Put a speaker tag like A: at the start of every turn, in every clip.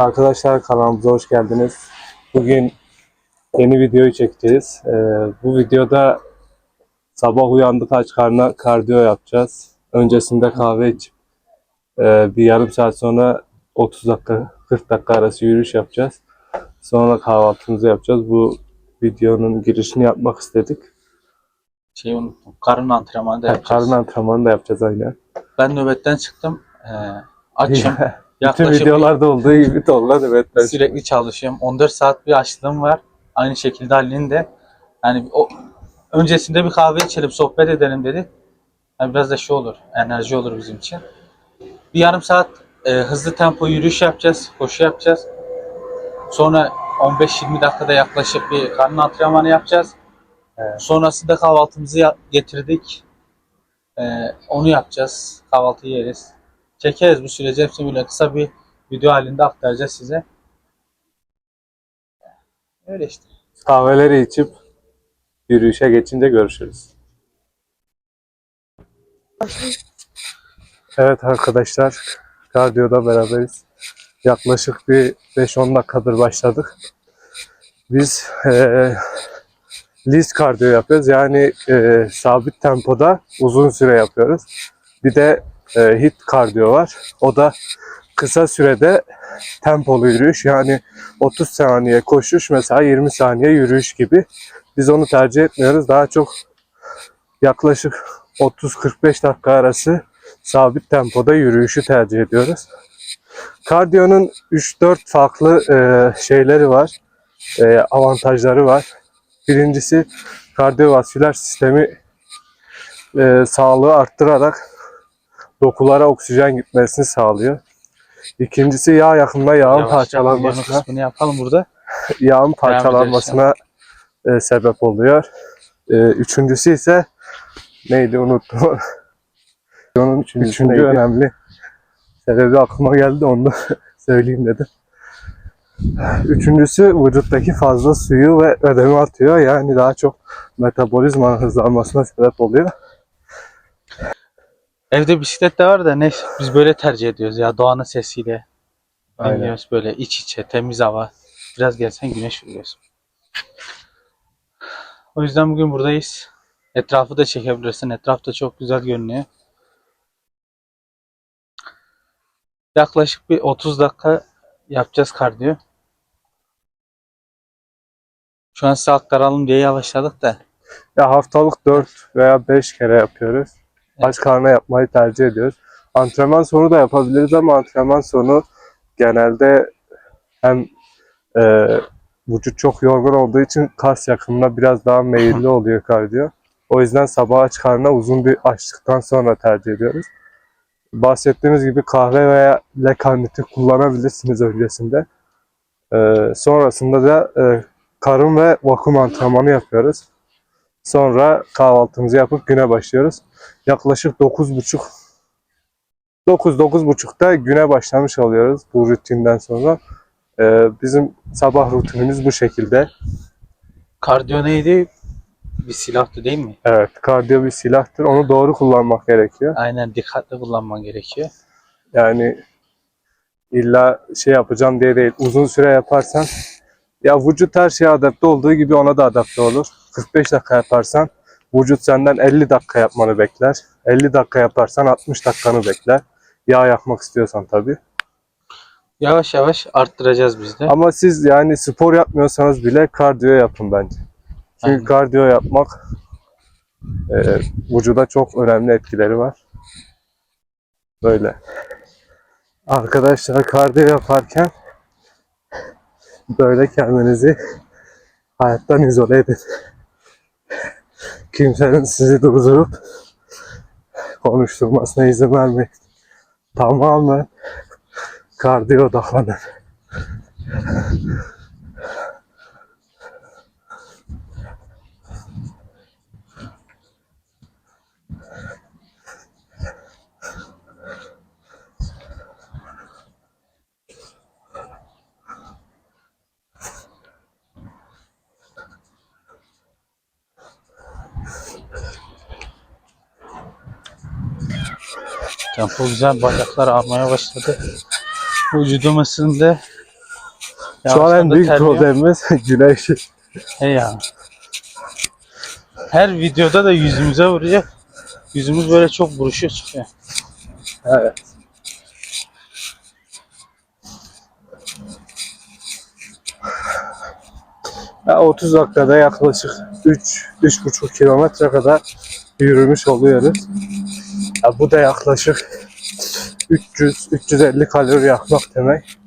A: Arkadaşlar kanalımıza hoş geldiniz. Bugün yeni videoyu çekeceğiz. Ee, bu videoda sabah uyandık aç karnına kardiyo yapacağız. Öncesinde kahve içip e, bir yarım saat sonra 30 dakika 40 dakika arası yürüyüş yapacağız. Sonra kahvaltımızı yapacağız. Bu videonun girişini yapmak istedik.
B: Şeyi unuttum. Karın antrenmanı da
A: Ha,
B: yapacağız.
A: Karın antrenmanı da yapacağız aynen.
B: Ben nöbetten çıktım. Ee, açım.
A: Bütün
B: Yaklaşık
A: videolarda olduğu gibi Tolga evet ben
B: sürekli çalışıyorum. 14 saat bir açlığım var. Aynı şekilde Ali'nin de. Yani o öncesinde bir kahve içelim, sohbet edelim dedik. Yani biraz da şey olur, enerji olur bizim için. Bir yarım saat e, hızlı tempo yürüyüş yapacağız, koşu yapacağız. Sonra 15-20 dakikada yaklaşık bir karın antrenmanı yapacağız.
A: Evet.
B: Sonrasında kahvaltımızı getirdik. Ee, onu yapacağız. Kahvaltı yeriz. Çekeriz bu süreci. Hepsini böyle kısa bir video halinde aktaracağız size. Öyle işte.
A: kahveleri içip yürüyüşe geçince görüşürüz. Evet arkadaşlar, kardiyoda beraberiz. Yaklaşık bir 5-10 dakikadır başladık. Biz eee list kardiyo yapıyoruz. Yani eee, sabit tempoda uzun süre yapıyoruz. Bir de eee, hit kardiyo var. O da kısa sürede tempolu yürüyüş. Yani 30 saniye koşuş mesela 20 saniye yürüyüş gibi. Biz onu tercih etmiyoruz. Daha çok yaklaşık 30-45 dakika arası sabit tempoda yürüyüşü tercih ediyoruz. Kardiyonun 3-4 farklı e, şeyleri var. E, avantajları var. Birincisi kardiyovasküler sistemi e, sağlığı arttırarak dokulara oksijen gitmesini sağlıyor. İkincisi yağ yakımına yağın
B: Yavaş
A: parçalanmasına
B: kısmını yapalım burada.
A: yağın parçalanmasına e, sebep oluyor. E, üçüncüsü ise neydi unuttum. Onun üçüncüsü üçüncü
C: neydi?
A: önemli sebebi aklıma geldi onu da söyleyeyim dedim. Üçüncüsü vücuttaki fazla suyu ve ödemi atıyor. Yani daha çok metabolizmanın hızlanmasına sebep oluyor.
B: Evde bisiklet de var da ne biz böyle tercih ediyoruz ya doğanın sesiyle.
A: Aynen.
B: Dinliyoruz böyle iç içe temiz hava. Biraz gelsen güneş vuruyorsun. O yüzden bugün buradayız. Etrafı da çekebilirsin. Etraf da çok güzel görünüyor. Yaklaşık bir 30 dakika yapacağız kardiyo. Şu an size aktaralım diye yavaşladık da.
A: Ya haftalık 4 veya 5 kere yapıyoruz. Aç karnına yapmayı tercih ediyoruz. Antrenman sonu da yapabiliriz ama antrenman sonu genelde hem e, vücut çok yorgun olduğu için kas yakımına biraz daha meyilli oluyor kardiyo. O yüzden sabah aç karnına uzun bir açlıktan sonra tercih ediyoruz. Bahsettiğimiz gibi kahve veya lekarniti kullanabilirsiniz öncesinde. E, sonrasında da e, karın ve vakum antrenmanı yapıyoruz. Sonra kahvaltımızı yapıp güne başlıyoruz. Yaklaşık 9.30 9-9.30'da güne başlamış oluyoruz bu rutinden sonra. Ee, bizim sabah rutinimiz bu şekilde.
B: Kardiyo neydi? Bir silahtı değil mi?
A: Evet, kardiyo bir silahtır. Onu doğru kullanmak gerekiyor.
B: Aynen dikkatli kullanman gerekiyor.
A: Yani illa şey yapacağım diye değil. Uzun süre yaparsan ya vücut her şeye adapte olduğu gibi ona da adapte olur. 45 dakika yaparsan vücut senden 50 dakika yapmanı bekler. 50 dakika yaparsan 60 dakikanı bekler. Yağ yakmak istiyorsan tabii.
B: Yavaş yavaş arttıracağız biz de.
A: Ama siz yani spor yapmıyorsanız bile kardiyo yapın bence. Çünkü
B: Aynen.
A: kardiyo yapmak e, vücuda çok önemli etkileri var. Böyle. Arkadaşlar kardiyo yaparken böyle kendinizi hayattan izole edin. Kimsenin sizi durdurup konuşturmasına izin vermeyin. Tamamen kardiyo odaklanın.
B: Tempo güzel bacaklar ağrımaya başladı. Vücudum ısındı.
A: Şu an en büyük
B: terliyor.
A: problemimiz güneş.
B: He ya. Her videoda da yüzümüze vuruyor. Yüzümüz böyle çok buruşuyor çıkıyor.
A: Evet. Ya 30 dakikada yaklaşık 3 3,5 kilometre kadar yürümüş oluyoruz. Ya bu da yaklaşık 300 350 kalori yakmak demek.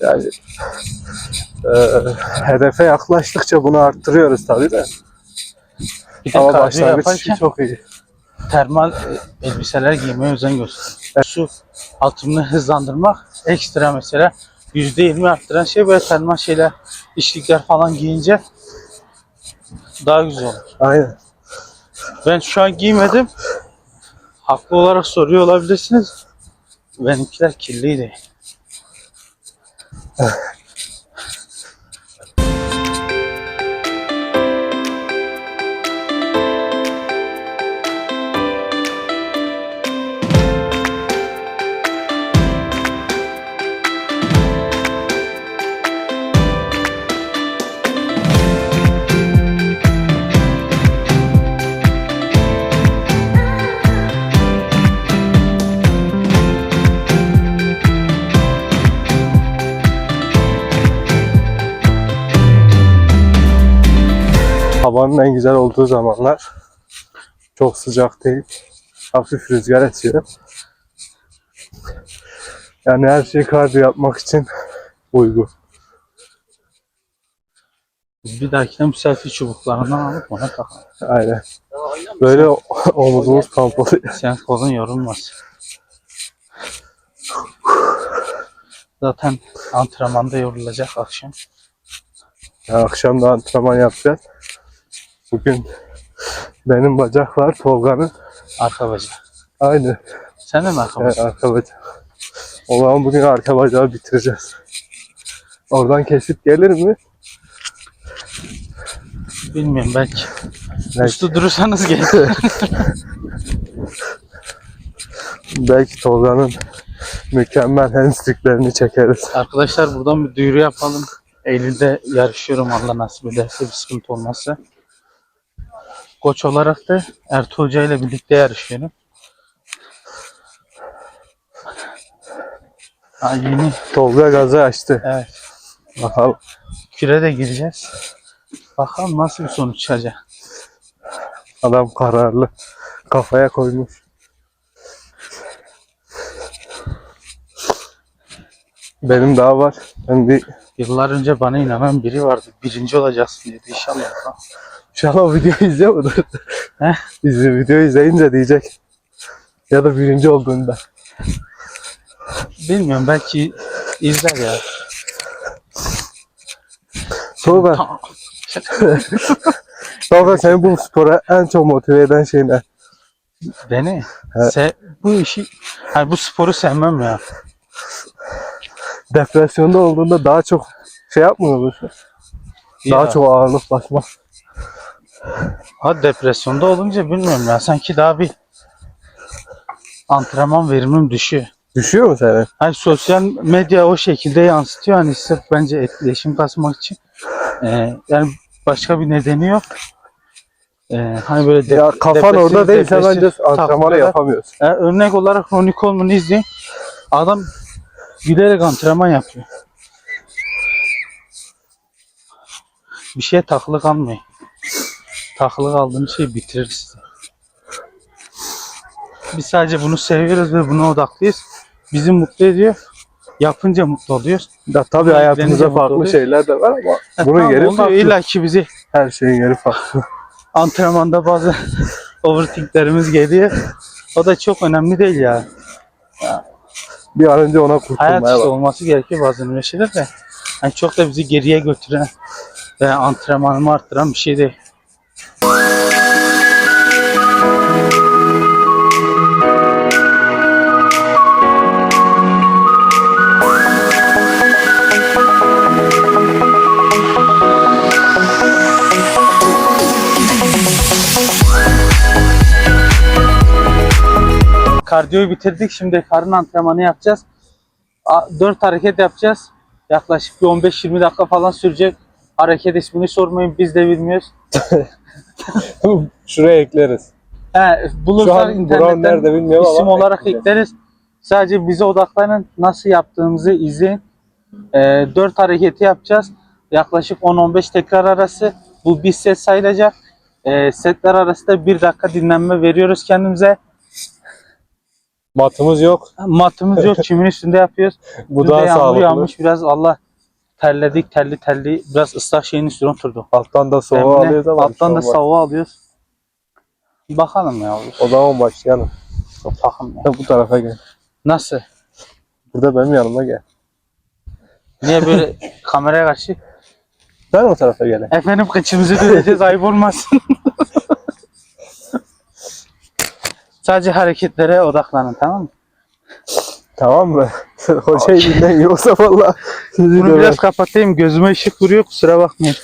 A: Yani e, hedefe yaklaştıkça bunu arttırıyoruz tabii de.
B: Bir de
A: Ama
B: kardiyo
A: başlangıç
B: yaparken
A: çok iyi.
B: termal e, elbiseler giymeye özen göster. Su atımını hızlandırmak ekstra mesela %20 arttıran şey böyle termal şeyler, içlikler falan giyince daha güzel olur.
A: Aynen.
B: Ben şu an giymedim. Haklı olarak soruyor olabilirsiniz. Benimkiler kirliydi.
A: Havanın en güzel olduğu zamanlar. Çok sıcak değil. Hafif rüzgar esiyor. Yani her şey kardiyo yapmak için uygun.
B: Bir dahakine bu selfie çubuklarından alıp ona takalım.
A: Aynen. Böyle omuzumuz kamp oluyor.
B: Sen kolun yorulmaz. Zaten antrenmanda yorulacak akşam.
A: Yani akşam da antrenman yapacağız. Bugün benim bacak var, Tolga'nın.
B: Arka bacak.
A: Aynı.
B: Sen de mi arka
A: Evet,
B: bacak?
A: arka bacak. O zaman bugün arka bacağı bitireceğiz. Oradan kesip gelir mi?
B: Bilmiyorum belki.
A: Belki,
B: Üstü durursanız gelin.
A: belki Tolga'nın mükemmel hamstringlerini çekeriz.
B: Arkadaşlar buradan bir duyuru yapalım. Eylül'de yarışıyorum Allah nasip ederse bir sıkıntı olmazsa. Koç olarak da Ertuğ Hoca ile birlikte yarışıyorum. Ha, yeni
A: Tolga gazı açtı.
B: evet
A: Bakalım.
B: küre de gireceğiz. Bakalım nasıl bir sonuç çıkacak.
A: Adam kararlı. Kafaya koymuş. Benim daha var. Ben bir
B: Yıllar önce bana inanan biri vardı. Birinci olacaksın dedi inşallah.
A: İnşallah o videoyu izliyor mudur?
B: Heh.
A: İzle, videoyu izleyince diyecek. Ya da birinci olduğunda.
B: Bilmiyorum belki izler ya.
A: Tolga, Tolga seni bu spora en çok motive eden şey ne?
B: Beni
A: Evet.
B: se bu işi hani bu sporu sevmem ya.
A: Depresyonda olduğunda daha çok şey yapmıyor musun? Daha
B: Ya.
A: çok ağırlık basma.
B: Ha depresyonda olunca bilmiyorum ya sanki daha bir antrenman verimim düşüyor.
A: Düşüyor mu senin?
B: Hani sosyal medya o şekilde yansıtıyor hani sırf bence etkileşim kasmak için. Ee, yani başka bir nedeni yok. Ee, hani böyle de-
A: Ya kafan orada değilse
B: depresif
A: bence antrenmanı yapamıyorsun.
B: Ya örnek olarak Ronnie Coleman'ı izleyin. Adam gülerek antrenman yapıyor. Bir şeye takılı kalmayın. Takılı kaldığınız şey bitirir sizi. Biz sadece bunu seviyoruz ve buna odaklıyız. Bizi mutlu ediyor. Yapınca mutlu oluyoruz.
A: Ya tabii
B: Buna
A: hayatımızda farklı şeyler de var ama
B: Ha,
A: bunun
B: tamam,
A: yeri farklı.
B: İlla ki bizi
A: Her şeyin yeri farklı.
B: antrenmanda bazı overthinklerimiz geliyor. O da çok önemli değil ya.
A: Bir an önce ona
B: hayat
A: kurtulmaya
B: işte
A: bak.
B: olması gerekiyor bazen öyle şeyler de. Yani çok da bizi geriye götüren ve antrenmanımı arttıran bir şey değil. Kardiyoyu bitirdik. Şimdi karın antrenmanı yapacağız. 4 hareket yapacağız. Yaklaşık bir 15-20 dakika falan sürecek. Hareket ismini sormayın biz de bilmiyoruz.
A: Şuraya ekleriz.
B: He,
A: Şu
B: bulursak
A: an Burak'ın
B: internetten
A: nerede bilmiyorum
B: isim
A: ama
B: olarak
A: ekleyeceğiz.
B: ekleriz. Sadece bize odaklanın. Nasıl yaptığımızı izleyin. Ee, 4 hareketi yapacağız. Yaklaşık 10-15 tekrar arası. Bu bir set sayılacak. Ee, setler arasında 1 dakika dinlenme veriyoruz kendimize.
A: Matımız yok.
B: Matımız yok. Çimin üstünde yapıyoruz.
A: Bu
B: Dün de
A: daha
B: yağmur
A: sağlıklı.
B: yağmış biraz Allah terledik terli terli biraz ıslak şeyin üstüne oturduk.
A: Alttan da soğuğu
B: Emre,
A: alıyoruz ama
B: alttan da soğuğu alıyoruz. Bakalım ya.
A: O zaman başlayalım.
B: Bakalım ya.
A: Bu tarafa gel.
B: Nasıl?
A: Burada benim yanıma gel.
B: Niye böyle kameraya karşı?
A: Sen o tarafa gel.
B: Efendim kıçımızı döneceğiz ayıp olmasın. Sadece hareketlere odaklanın tamam mı?
A: Tamam mı? Hoca elinden yoksa valla
B: Bunu biraz kapatayım gözüme ışık vuruyor kusura bakmayın.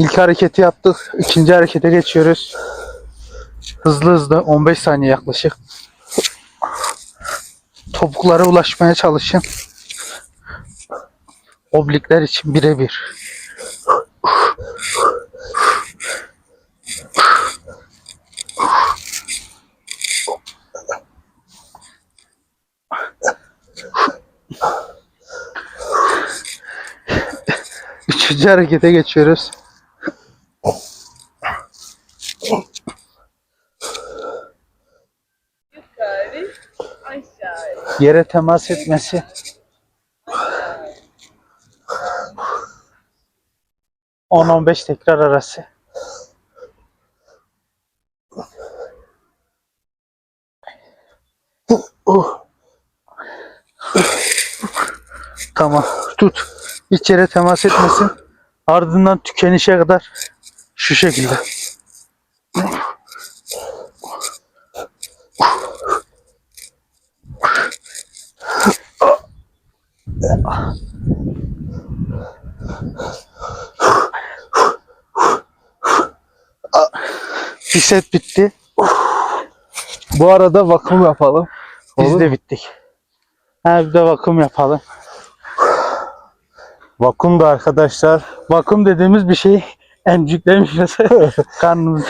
B: İlk hareketi yaptık. İkinci harekete geçiyoruz. Hızlı hızlı 15 saniye yaklaşık. Topuklara ulaşmaya çalışın. Oblikler için birebir. Üçüncü harekete geçiyoruz. Yere temas etmesi. On on beş tekrar arası. Tamam. Tut. Hiç yere temas etmesin. Ardından tükenişe kadar şu şekilde. Bir set bitti.
A: Bu arada vakum yapalım.
B: Biz
A: Olur
B: de bittik. Ha bir de vakum yapalım.
A: Vakum da arkadaşlar
B: Vakum dediğimiz bir şey emciklemiş mesela karnımız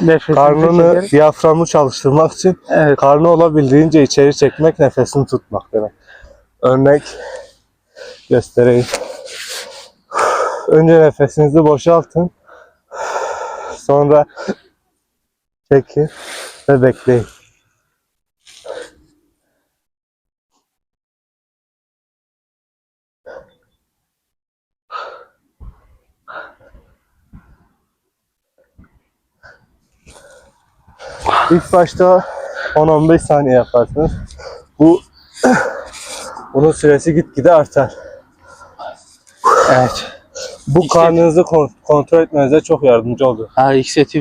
B: nefesimizi
A: karnını
B: çeker.
A: diyaframı çalıştırmak için
B: Evet.
A: karnı olabildiğince içeri çekmek nefesini tutmak demek. Örnek göstereyim. Önce nefesinizi boşaltın. Sonra çekin ve bekleyin. İlk başta 10-15 saniye yaparsınız. Bu bunun süresi gitgide artar.
B: Evet.
A: Bu
B: İşte-
A: karnınızı kon- kontrol etmenize çok yardımcı olur.
B: Ha ilk seti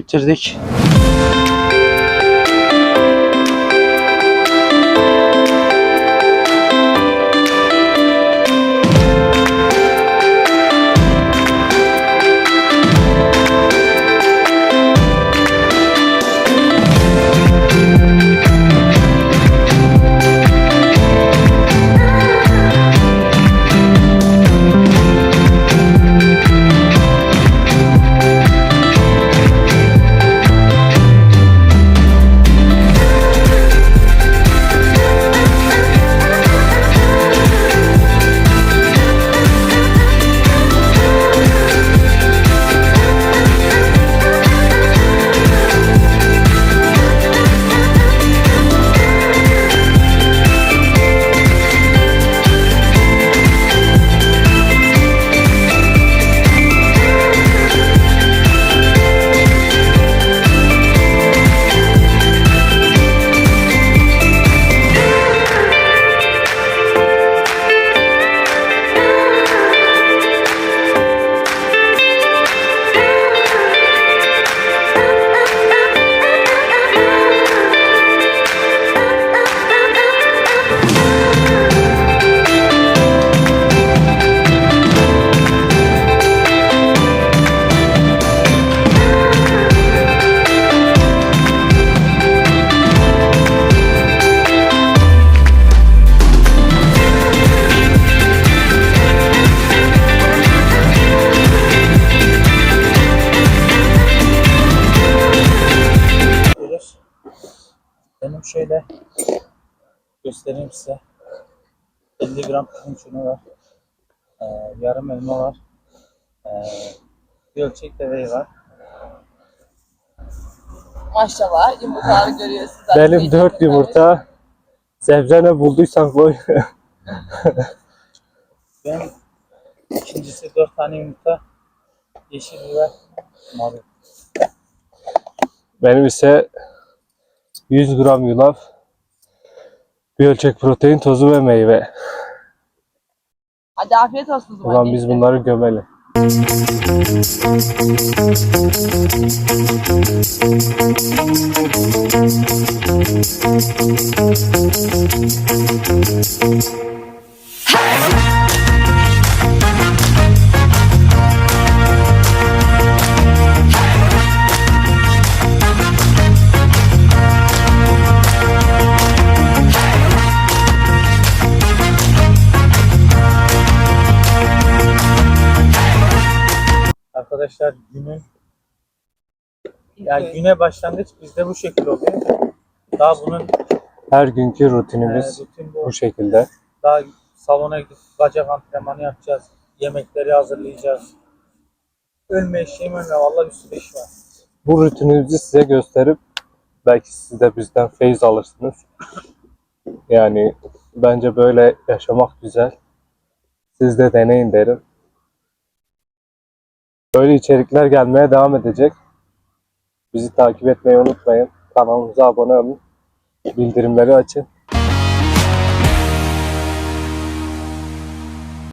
B: size. 50 gram pirinç unu var. Ee, yarım elma var. Ee, bir ölçek deveyi var.
C: Maşallah yumurtaları görüyorsunuz. zaten.
A: Benim dört yumurta. Sebze ne bulduysan koy.
B: Benim ikincisi 4 tane yumurta. Yeşil biber. Marul.
A: Benim ise 100 gram yulaf, bir ölçek protein tozu ve meyve.
C: Hadi afiyet olsun o zaman.
A: zaman biz bunları gömelim.
B: Arkadaşlar günün yani güne başlangıç bizde bu şekilde oluyor. Daha bunun
A: Her günkü
B: e,
A: rutinimiz
B: rutin bu.
A: bu şekilde.
B: Daha salona gidip bacak antrenmanı yapacağız. Yemekleri hazırlayacağız. Ölme eşeğim ölme. Vallahi bir sürü iş var.
A: Bu rutinimizi size gösterip belki siz de bizden feyiz alırsınız. Yani bence böyle yaşamak güzel. Siz de deneyin derim. Böyle içerikler gelmeye devam edecek. Bizi takip etmeyi unutmayın. Kanalımıza abone olun. Bildirimleri açın.